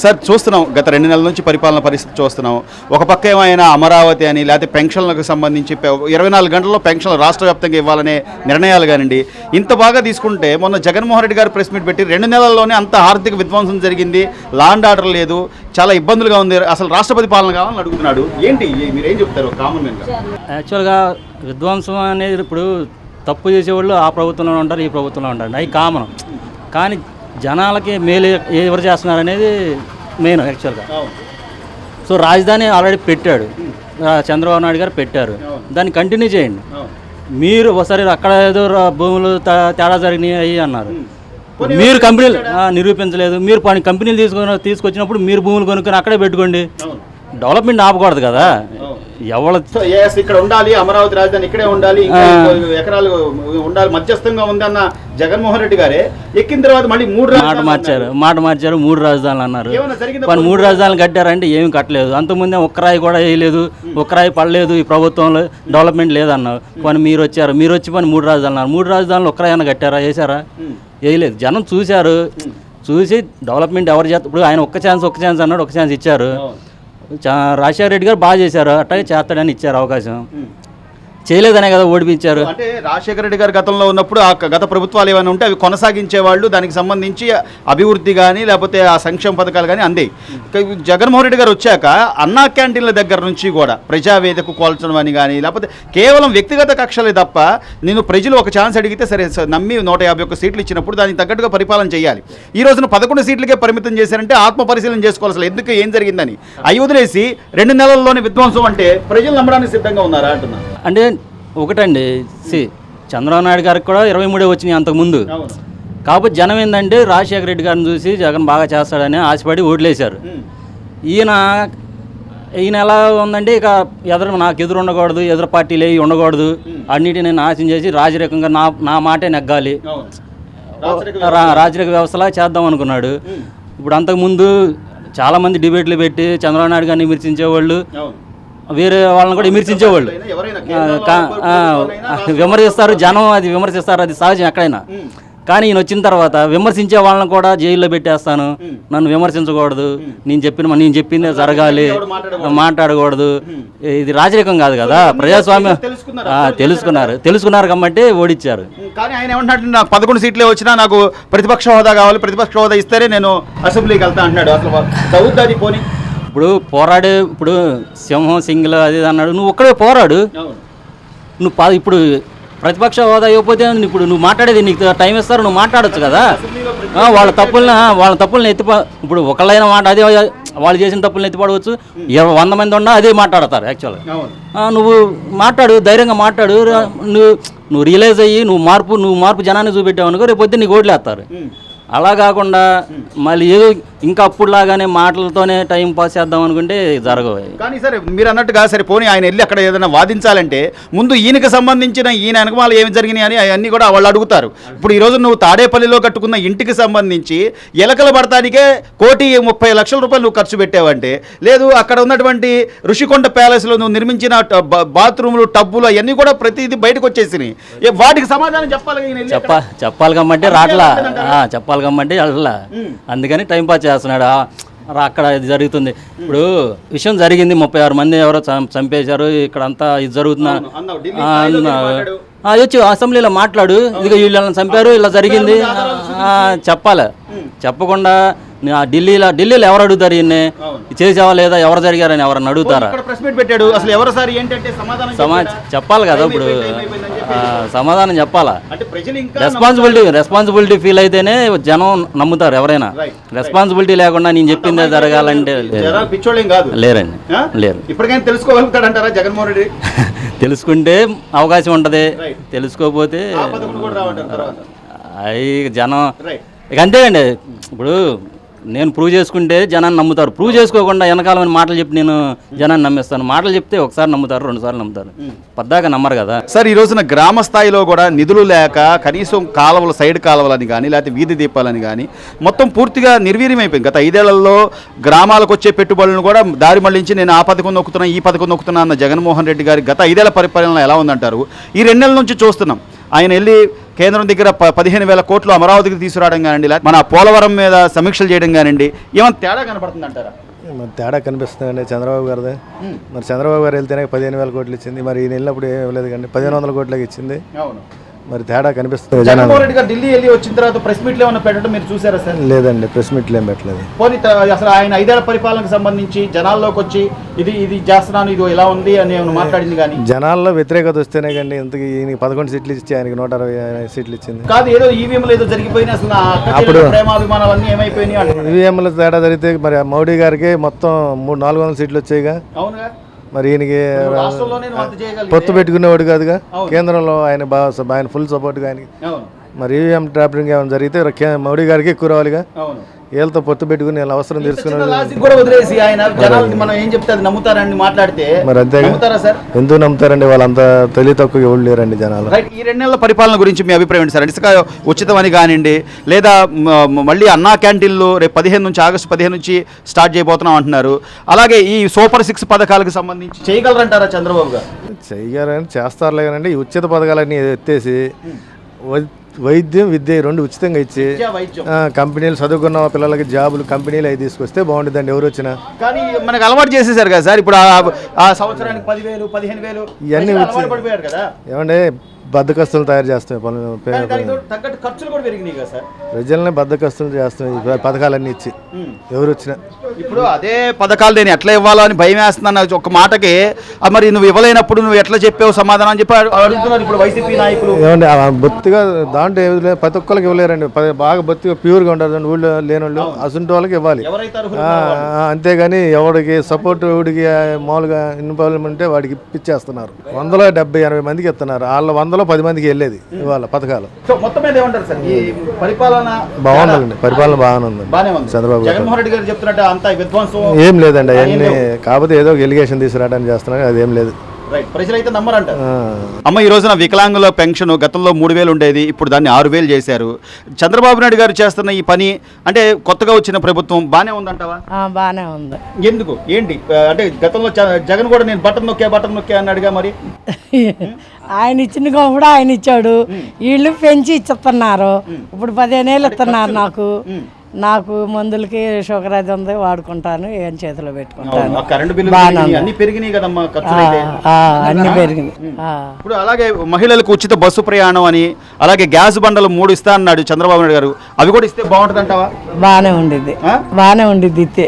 Sir చూస్తున్నాం గత రెండు నెలల నుంచి పరిపాలన పరిస్థితి చూస్తున్నాం. ఒక పక్క ఏమైనా అమరావతి అని లేకపోతే పెన్షన్లకు సంబంధించి ఇరవై నాలుగు గంటల్లో పెన్షన్లు రాష్ట్ర వ్యాప్తంగా ఇవ్వాలనే నిర్ణయాలు కానివ్వండి ఇంత బాగా తీసుకుంటే మొన్న జగన్మోహన్ రెడ్డి గారు ప్రెస్ మీట్ పెట్టి రెండు నెలల్లోనే అంత ఆర్థిక విధ్వంసం జరిగింది లాండ్ ఆర్డర్ లేదు చాలా ఇబ్బందులుగా ఉంది అసలు రాష్ట్రపతి పాలన కావాలని అడుగుతున్నాడు. ఏంటి మీరేం చెప్తారు కామన్ యాక్చువల్గా విధ్వంసం అనేది ఇప్పుడు తప్పు చేసేవాళ్ళు ఆ ప్రభుత్వంలో ఉంటారు ఈ ప్రభుత్వంలో ఉంటారు. అవి కామన్ కానీ జనాలకి మేలు ఎవరు చేస్తున్నారు అనేది మెయిన్ యాక్చువల్గా. సో రాజధాని ఆల్రెడీ పెట్టాడు. చంద్రబాబు నాయుడు గారు పెట్టారు. దాన్ని కంటిన్యూ చేయండి. మీరు ఒకసారి అక్కడ ఏదో భూములు తేడా జరిగినాయి అన్నారు. మీరు కంపెనీలు నిరూపించలేదు. మీరు పని కంపెనీలు తీసుకొని తీసుకొచ్చినప్పుడు మీరు భూములు కొనుక్కొని అక్కడే పెట్టుకోండి. డెవలప్మెంట్ ఆపకూడదు కదా. ఎవరు ఇక్కడ ఉండాలి అమరావతి రాజధాని ఇక్కడే ఉండాలి ఇంకా ఎకరాలు ఉండాలి మధ్యస్థంగా ఉందన్న జగన్మోహన్ రెడ్డి గారే ఎక్కిన తర్వాత మళ్ళీ మూడు మాట మార్చారు మాట మార్చారు మూడు రాజధానులు అన్నారు? కానీ మూడు రాజధానులు కట్టారంటే ఏమి కట్టలేదు. అంతకుముందే ఒక్క రాయి కూడా వేయలేదు ఒక్క రాయి పడలేదు ఈ ప్రభుత్వంలో డెవలప్మెంట్ లేదన్నారు. కానీ మీరు వచ్చారు మీరు వచ్చి పని మూడు రాజధానులు అన్నారు. మూడు రాజధానులు ఒక్క రాయి అన్న కట్టారా? వేసారా వేయలేదు. జనం చూశారు చూసి డెవలప్మెంట్ ఎవరు చేస్తారు? ఇప్పుడు ఆయన ఒక్క ఛాన్స్ ఒక్క ఛాన్స్ అన్నాడు ఒక్క ఛాన్స్ ఇచ్చారు. రాజశేఖర రెడ్డి గారు బాగా చేశారు. అట్లాగే చేస్తాడని ఇచ్చారు అవకాశం. చేయలేదనే కదా ఓడిపించారు. అంటే రాజశేఖర రెడ్డి గారు గతంలో ఉన్నప్పుడు ఆ గత ప్రభుత్వాలు ఏమైనా ఉంటే అవి కొనసాగించే వాళ్ళు దానికి సంబంధించి అభివృద్ధి కానీ లేకపోతే ఆ సంక్షేమ పథకాలు కానీ ఇక జగన్మోహన్ రెడ్డి గారు వచ్చాక అన్నా క్యాంటీన్ల దగ్గర నుంచి కూడా ప్రజావేదిక కోల్చడం అని కానీ లేకపోతే కేవలం వ్యక్తిగత కక్షలే తప్ప నేను ప్రజలు ఒక ఛాన్స్ అడిగితే సరే నమ్మి నూట యాభై ఒక్క సీట్లు ఇచ్చినప్పుడు దానికి తగ్గట్టుగా పరిపాలన చేయాలి. ఈ రోజున పదకొండు సీట్లకే పరిమితం చేశారంటే ఆత్మ పరిశీలన చేసుకోవాలి అసలు ఎందుకు ఏం జరిగిందని. అవి వదిలేసి రెండు నెలల్లోనే విధ్వంసం అంటే ప్రజలు నమ్మడానికి సిద్ధంగా ఉన్నారా అంటున్నా. అంటే ఒకటండి. సి చంద్రబాబు నాయుడు గారికి కూడా ఇరవై మూడే వచ్చినాయి అంతకుముందు. కాకపోతే జనం ఏంటంటే రాజశేఖర రెడ్డి గారిని చూసి జగన్ బాగా చేస్తాడని ఆశపడి ఓట్లేశారు. ఈయన ఈయన ఎలా ఉందంటే ఇక ఎదురు నాకు ఎదురు ఉండకూడదు ఎదురు పార్టీలు ఏవి ఉండకూడదు. అన్నిటిని నాశనం చేసి రాజరికంగా నా నా మాటే నెగ్గాలి. రాజరిక వ్యవస్థలా చేద్దాం అనుకున్నాడు. ఇప్పుడు అంతకుముందు చాలామంది డిబేట్లు పెట్టి చంద్రబాబు నాయుడు గారిని విమర్శించేవాళ్ళు. వేరే వాళ్ళని కూడా విమర్శించేవాళ్ళు. విమర్శిస్తారు జనం అది విమర్శిస్తారు అది సహజం ఎక్కడైనా. కానీ ఈయన వచ్చిన తర్వాత విమర్శించే వాళ్ళని కూడా జైల్లో పెట్టేస్తాను. నన్ను విమర్శించకూడదు. నేను చెప్పిన నేను చెప్పిందే జరగాలి. మాట్లాడకూడదు? ఇది రాజరికం కాదు కదా. ప్రజాస్వామ్యం తెలుసుకున్నారు. తెలుసుకున్నారు. కాబట్టి ఓడిచ్చారు. కానీ ఆయన ఏమంటున్నాడు? నాకు పదకొండు సీట్లే వచ్చినా నాకు ప్రతిపక్ష హోదా కావాలి. ప్రతిపక్ష హోదా ఇస్తేనే నేను అసెంబ్లీకి వెళ్తా అంటున్నాడు. అసలు చదువుతుంది పోనీ. ఇప్పుడు పోరాడే ఇప్పుడు సింహం సింగిల్ అది అన్నాడు. నువ్వు ఒక్కడే పోరాడు. నువ్వు పా- ఇప్పుడు ప్రతిపక్ష హోదా ఇవ్వకపోతే ఇప్పుడు నువ్వు మాట్లాడేది నీకు టైం ఇస్తారు నువ్వు మాట్లాడొచ్చు కదా. వాళ్ళ తప్పుల్ని వాళ్ళ తప్పుల్ని ఎత్తిప ఇప్పుడు ఒకళ్ళైన మాట అదే వాళ్ళు చేసిన తప్పుల్ని ఎత్తిపడవచ్చు. ఇరవై వంద మంది ఉన్నా అదే మాట్లాడతారు యాక్చువల్గా నువ్వు మాట్లాడు ధైర్యంగా మాట్లాడు నువ్వు నువ్వు రియలైజ్ అయ్యి నువ్వు మార్పు నువ్వు మార్పు జనాన్ని చూపెట్టావు అనుకో రేపు పొద్దున్న నీకు ఓట్లేస్తారు అలా కాకుండా మళ్ళీ ఏదో ఇంకా అప్పుడులాగానే మాటలతోనే టైం పాస్ చేద్దాం అనుకుంటే జరగవు. కానీ సరే మీరు అన్నట్టుగా సరే పోనీ ఆయన వెళ్ళి అక్కడ ఏదైనా వాదించాలంటే ముందు ఈయనకి సంబంధించిన ఈయన వెనకమాల ఏమి జరిగినాయి అని అవన్నీ కూడా వాళ్ళు అడుగుతారు. ఇప్పుడు ఈరోజు నువ్వు తాడేపల్లిలో కట్టుకున్న ఇంటికి సంబంధించి ఎలకల పడటానికే కోటి ముప్పై లక్షల రూపాయలు నువ్వు ఖర్చు పెట్టావంటే లేదు అక్కడ ఉన్నటువంటి ఋషికొండ ప్యాలెస్లో నువ్వు నిర్మించిన బాత్రూములు టబ్బులు అవన్నీ కూడా ప్రతిదీ బయటకు వచ్చేసినాయి. వాటికి సమాధానం చెప్పాలి చెప్పాలి కమ్మంటే రాట్లా. ఆ, చెప్పాలి కమ్మంటే అట్లా అందుకని టైం పాస్ చేస్తున్నాడు? అక్కడ ఇది జరుగుతుంది. ఇప్పుడు విషయం జరిగింది ముప్పై ఆరు మంది ఎవరో చంపేశారు ఇక్కడ అంతా ఇది జరుగుతున్నా. అన్నావు, ఢిల్లీ ఆ, స్థాయిలో అన్నా. మాట్లాడు. ఆ, వచ్చి అసెంబ్లీలో మాట్లాడు. ఇదిగో వీళ్ళని చంపారు ఇలా జరిగింది. ఆ, చెప్పాలి. చెప్పకుండా ఢిల్లీలో ఢిల్లీలో ఎవరు అడుగుతారు ఈయన్ని? చేసావా లేదా? ఎవరు జరిగారని ఎవరన్నా అడుగుతారా? ఇక్కడ ప్రెస్ మీట్ పెట్టాడు. అసలు ఎవరు సార్? ఏంటంటే సమాధానం? చెప్పాలి కదా ఇప్పుడు. సమాధానం చెప్పాలా? రెస్పాన్సిబిలిటీ రెస్పాన్సిబిలిటీ ఫీల్ అయితేనే జనం నమ్ముతారు ఎవరైనా. రెస్పాన్సిబిలిటీ లేకుండా నేను చెప్పిందే జరగాలంటే లేరండి? లేరు. ఇప్పటికైనా తెలుసుకోగలుగుతాడంటారా జగన్మోహన్ రెడ్డి? తెలుసుకుంటే అవకాశం ఉంటుంది. తెలుసుకోకపోతే అవి జనం ఇక అంతేనండి. ఇప్పుడు నేను ప్రూవ్ చేసుకుంటే జనాన్ని నమ్ముతారు. ప్రూవ్ చేసుకోకుండా వెనకాలమైన మాటలు చెప్పి నేను జనాన్ని నమ్మిస్తాను. మాటలు చెప్తే ఒకసారి నమ్ముతారు రెండు సార్లు నమ్ముతారు పద్దాక నమ్మరు కదా. సార్ ఈ రోజున గ్రామ స్థాయిలో కూడా నిధులు లేక కనీసం కాలువలు సైడ్ కాలువలని కానీ లేకపోతే వీధి దీపాలని కానీ మొత్తం పూర్తిగా నిర్వీర్యమైపోయింది గత ఐదేళ్ళలో గ్రామాలకు వచ్చే పెట్టుబడులను కూడా దారి మళ్ళించి నేను ఆ పథకం నొక్కుతున్నా ఈ పథకం నొక్కుతున్నా అన్న జగన్మోహన్ రెడ్డి గారి గత ఐదేళ్ళ పరిపాలన ఎలా ఉందంటారు? ఈ రెండు నెలల నుంచి చూస్తున్నాం. ఆయన వెళ్ళి కేంద్రం దగ్గర పదిహేను వేల కోట్లు అమరావతికి తీసుకురావడం కానివ్వండి మన పోలవరం మీద సమీక్షలు చేయడం కానివ్వండి ఏమైనా తేడా కనపడుతుంది అంటారా? మరి తేడా కనిపిస్తుందండి చంద్రబాబు గారిది. మరి చంద్రబాబు గారు వెళ్తేనే పదిహేను వేల కోట్లు ఇచ్చింది. మరి ఈయన వెళ్ళినప్పుడు ఏం ఇవ్వలేదు కానీ పదిహేను వందల కోట్లకి ఇచ్చింది. అవును. మరి తేడా కనిపిస్తుంది జగన్మోహన్ రెడ్డి గారు ఢిల్లీ వెళ్ళి వచ్చిన తర్వాత ప్రెస్ మీట్లు ఏమైనా పెట్టడం మీరు చూసారా సార్? లేదండి ప్రెస్ మీట్లు ఏం పెట్టలేదు. పోనీ అసలు ఆయన ఐదేళ్ళ పరిపాలనకు సంబంధించి జనాల్లోకి వచ్చి ఇది ఇది చేస్తున్నాను ఇది ఇలా ఉంది అని ఏమైనా మాట్లాడింది కానీ? జనాల్లో వ్యతిరేకత వస్తేనే కండి ఇంతకు ఈయన పదకొండు సీట్లు ఇచ్చి ఆయనకి నూట అరవై సీట్లు ఇచ్చింది. కాదు ఏదో ఈవీఎంలు ఏదో జరిగిపోయినా అసలు అప్పుడు- ప్రేమాభిమానాలు అన్నీ ఏమైపోయినాయి. ఈవీఎంల తేడా జరిగితే మరి మోడీ గారికి మొత్తం మూడు నాలుగు వందల సీట్లు వచ్చాయిగా. అవునుగా. మరి ఈయనకి పొత్తు పెట్టుకునేవాడు కాదుగా. కేంద్రంలో ఆయన బాగా ఆయన ఫుల్ సపోర్ట్గా ఆయనకి. మరి ఈవీఎం ట్రాపింగ్ ఏమైనా జరిగితే మోడీ గారికి ఎక్కువ రావాలిగా. వీళ్ళతో పొత్తు పెట్టుకుని వీళ్ళ అవసరం కూడా వదిలేసి ఆయన జనాలకి మనం ఏం చెప్తే అది నమ్ముతారని మాట్లాడితే. మరి అంతేగా? నమ్ముతారా సార్? ఎందుకు నమ్ముతారండి? వాళ్ళంతా తెలివి తక్కువ ఎవరు లేరండి జనాలు. రైట్ ఈ రెండు నెలల పరిపాలన గురించి మీ అభిప్రాయం ఏంటి సార్? ఇసుక ఉచితం అని కానివ్వండి లేదా మ- మళ్ళీ అన్నా క్యాంటీన్లు రేపు పదిహేను నుంచి ఆగస్టు పదిహేను నుంచి స్టార్ట్ చేయబోతున్నాం అంటున్నారు. అలాగే ఈ సూపర్ సిక్స్ పథకాలకు సంబంధించి చేయగలరంటారా చంద్రబాబు గారు? చెయ్యారని చేస్తారులే కానీ ఈ ఉచిత పథకాలన్నీ ఎత్తేసి వై- వైద్యం విద్య రెండు ఉచితంగా ఇచ్చి కంపెనీలు చదువుకున్న పిల్లలకి జాబులు కంపెనీలు అవి తీసుకొస్తే బాగుంటుందండి ఎవరు వచ్చినా. కానీ మనకు అలవాటు చేసేసారు కదా సార్. ఇప్పుడు ఆ- సంవత్సరానికి పదివేలు పదిహేను వేలు ఇవన్నీ ప్రజలు బద్దకస్తులు తయారు సార్? ప్రజల్ని బద్దకస్తులు చేస్తున్నాయి పథకాలన్నీ ఇచ్చి. ఎవరు వచ్చినా ఇప్పుడు అదే పథకాలు నేను ఎట్లా ఇవ్వాలో అని భయం వేస్తున్నాను. ఒక మాటకి మరి నువ్వు ఇవ్వలేనప్పుడు నువ్వు ఎట్లా చెప్పావు సమాధానం అని చెప్పి అడు- అడుగుతున్నారు ఇప్పుడు వైసీపీ నాయకులు. ఏమండి బొత్తిగా దాంట్లో ఏమి లేదు ప్రతి ఒక్కరికి ఇవ్వలేరండి. బాగా బొత్తిగా ప్యూర్గా ఉంటారు ఊళ్ళో లేని వాళ్ళు అసంటి వాళ్ళకి ఇవ్వాలి. అంతేగాని ఎవడికి సపోర్ట్ ఎవడికి మామూలుగా ఇన్వాల్వ్మెంట్ ఉంటే వాడికి ఇప్పించేస్తున్నారు వందలో డెబ్బై ఎనభై మందికి ఇస్తున్నారు. వాళ్ళ వందలో పది మందికి వెళ్ళేది ఇవాళ పథకాలు. సో మొత్తం మీద ఏమంటారు సార్? ఈ పరిపాలన బాగుందండి. పరిపాలన బాగానే ఉందండి బానే ఉంది. చంద్రబాబు గారు. జగన్మోహన్ రెడ్డి గారు చెప్తున్నట్టు అంత విధ్వంసం ఏం లేదండి అవన్నీ కాకపోతే ఏదో ఎలిగేషన్ తీసుకురావడానికి చేస్తున్నారు అదేం లేదు. ప్రజలైతే నమ్మరంటారు. ఆ, అమ్మ ఈ రోజున వికలాంగుల పెన్షన్ గతంలో మూడు వేలు ఉండేది ఇప్పుడు దాన్ని ఆరు వేలు చేశారు. చంద్రబాబు నాయుడు గారు చేస్తున్న ఈ పని అంటే కొత్తగా వచ్చిన ప్రభుత్వం బానే ఉందంటావా? ఆ, బాగానే ఉంది. ఎందుకు? ఏంటి? అంటే గతంలో చ- జగన్ కూడా నేను బటన్ నొక్కే బటన్ నొక్కే అన్నాడుగా మరి? ఆయన ఇచ్చిన కూడా ఆయన ఇచ్చాడు. వీళ్ళు పెంచి ఇస్తున్నారు ఇప్పుడు పదిహేను ఏళ్ళు ఇస్తున్నారు నాకు. నాకు మందులకి షుగర్ అది ఉంది వాడుకుంటాను ఏం చేతిలో పెట్టుకుంటాను. Current bill. అన్ని పెరిగినాయి కదమ్మా అన్ని పెరిగింది. ఇప్పుడు అలాగే మహిళలకు ఉచిత బస్సు ప్రయాణం అని అలాగే గ్యాస్ బండలు మూడు ఇస్తా అన్నాడు చంద్రబాబు నాయుడు గారు. అవి కూడా ఇస్తే బాగుంటుంది అంటావా బాగానే ఉండిద్ది. ఆ? బాగానే ఉండిద్ది ఇత్తే.